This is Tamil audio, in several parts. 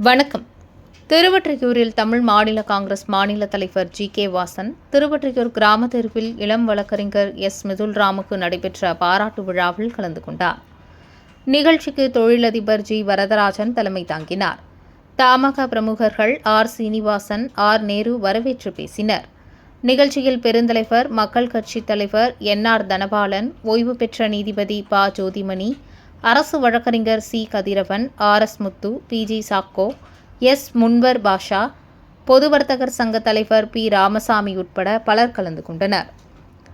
வணக்கம். திருவற்றியூரில் தமிழ் மாநில காங்கிரஸ் மாநில தலைவர் ஜி. கே. வாசன் திருவற்றியூர் கிராம தெருவில் இளம் வழக்கறிஞர் எஸ். மிதுல்ராமுக்கு நடைபெற்ற பாராட்டு விழாவில் கலந்து கொண்டார். நிகழ்ச்சிக்கு தொழிலதிபர் ஜி. வரதராஜன் தலைமை தாங்கினார். தமாக பிரமுகர்கள் ஆர். சீனிவாசன் ஆர். நேரு வரவேற்று பேசினர். நிகழ்ச்சியில் பெருந்தலைவர் மக்கள் கட்சித் தலைவர் என். ஆர். தனபாலன் ஓய்வு பெற்ற நீதிபதி ப. ஜோதிமணி அரசு வழக்கறிஞர் C. Kathiravan R. S. Muthu P. G. Chacko S. Munvar Basha பொது வர்த்தகர் சங்க தலைவர் பி. ராமசாமி உட்பட பலர் கலந்து கொண்டனர்.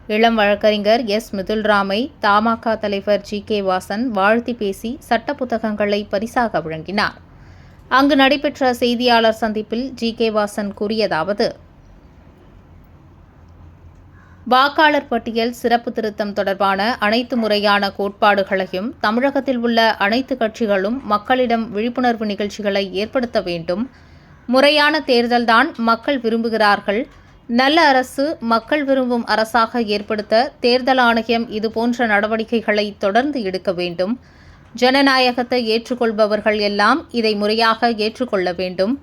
இளம் வழக்கறிஞர் எஸ். மிதுல்ராமை தமாக தலைவர் ஜி. கே. வாசன் வாழ்த்தி பேசி சட்ட புத்தகங்களை பரிசாக வழங்கினார். அங்கு நடைபெற்ற செய்தியாளர் சந்திப்பில் ஜி. கே. வாசன் கூறியதாவது வாக்காளர் பட்டியல் சிறப்பு திருத்தம் தொடர்பான அனைத்து முறையான கோட்பாடுகளையும் தமிழகத்தில் உள்ள அனைத்து கட்சிகளும் மக்களிடம் விழிப்புணர்வு நிகழ்ச்சிகளை ஏற்படுத்த வேண்டும். முறையான தேர்தல்தான் மக்கள் விரும்புகிறார்கள். நல்ல அரசு மக்கள் விரும்பும் அரசாக ஏற்படுத்த தேர்தல் ஆணையம் இதுபோன்ற நடவடிக்கைகளை தொடர்ந்து எடுக்க வேண்டும். ஜனநாயகத்தை ஏற்றுக்கொள்பவர்கள் எல்லாம் இதை முறையாக ஏற்றுக்கொள்ள வேண்டும்.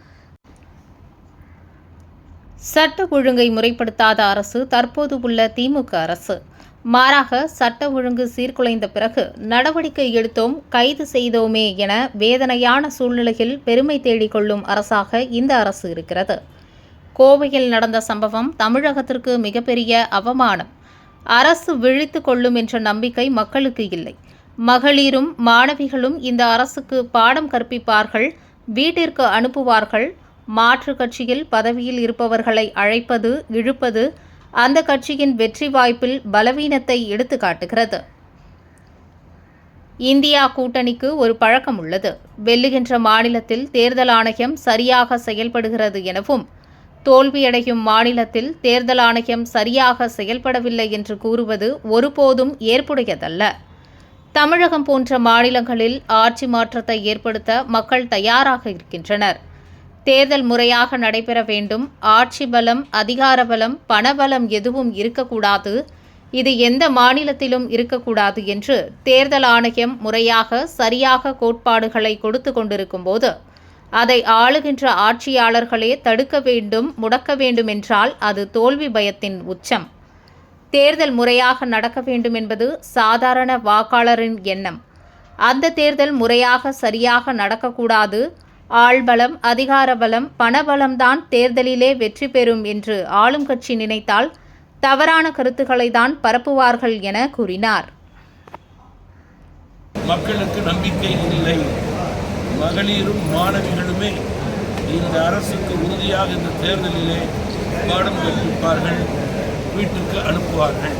சட்ட ஒழுங்கை முறைப்படுத்தாத அரசு தற்போது உள்ள திமுக அரசு. மாறாக சட்ட ஒழுங்கு சீர்குலைந்த பிறகு நடவடிக்கை எடுத்தோம் கைது செய்தோமே என வேதனையான சூழ்நிலையில் பெருமை தேடிக்கொள்ளும் அரசாக இந்த அரசு இருக்கிறது. கோவையில் நடந்த சம்பவம் தமிழகத்திற்கு மிகப்பெரிய அவமானம். அரசு விழித்து கொள்ளும் என்ற நம்பிக்கை மக்களுக்கு இல்லை. மகளிரும் மாணவிகளும் இந்த அரசுக்கு பாடம் கற்பிப்பார்கள் வீட்டிற்கு அனுப்புவார்கள் மாற்று கட்சியில் பதவியில் இருப்பவர்களை அழைப்பது இழுப்பது அந்த கட்சியின் வெற்றி வாய்ப்பில் பலவீனத்தை எடுத்து காட்டுகிறது இந்தியா கூட்டணிக்கு ஒரு பழக்கம் உள்ளது. வெல்லுகின்ற மாநிலத்தில் தேர்தல் ஆணையம் சரியாக செயல்படுகிறது எனவும் தோல்வியடையும் மாநிலத்தில் தேர்தல் ஆணையம் சரியாக செயல்படவில்லை என்று கூறுவது ஒருபோதும் ஏற்புடையதல்ல. தமிழகம் போன்ற மாநிலங்களில் ஆட்சி மாற்றத்தை ஏற்படுத்த மக்கள் தயாராக இருக்கின்றனர். தேர்தல் முறையாக நடைபெற வேண்டும். ஆட்சி பலம் அதிகார பலம் பணபலம் எதுவும் இருக்கக்கூடாது. இது எந்த மாநிலத்திலும் இருக்கக்கூடாது என்று தேர்தல் ஆணையம் முறையாக சரியாக கோட்பாடுகளை கொடுத்து கொண்டிருக்கும் போது அதை ஆளுகின்ற ஆட்சியாளர்களே தடுக்க வேண்டும் முடக்க வேண்டும் என்றால் அது தோல்வி பயத்தின் உச்சம். தேர்தல் முறையாக நடக்க வேண்டும் என்பது சாதாரண வாக்காளரின் எண்ணம். அந்த தேர்தல் முறையாக சரியாக நடக்கக்கூடாது. ஆள்பலம் அதிகார பலம் பணபலம்தான் தேர்தலிலே வெற்றி பெறும் என்று ஆளும் கட்சி நினைத்தால் தவறான கருத்துக்களை தான் பரப்புவார்கள் என கூறினார். மக்களுக்கு நம்பிக்கை இல்லை. மகளிரும் மாணவிகளுமே இந்த அரசுக்கு உறுதியாக இந்த தேர்தலிலே பாடம் கற்பிப்பார்கள் வீட்டுக்கு அனுப்புவார்கள்.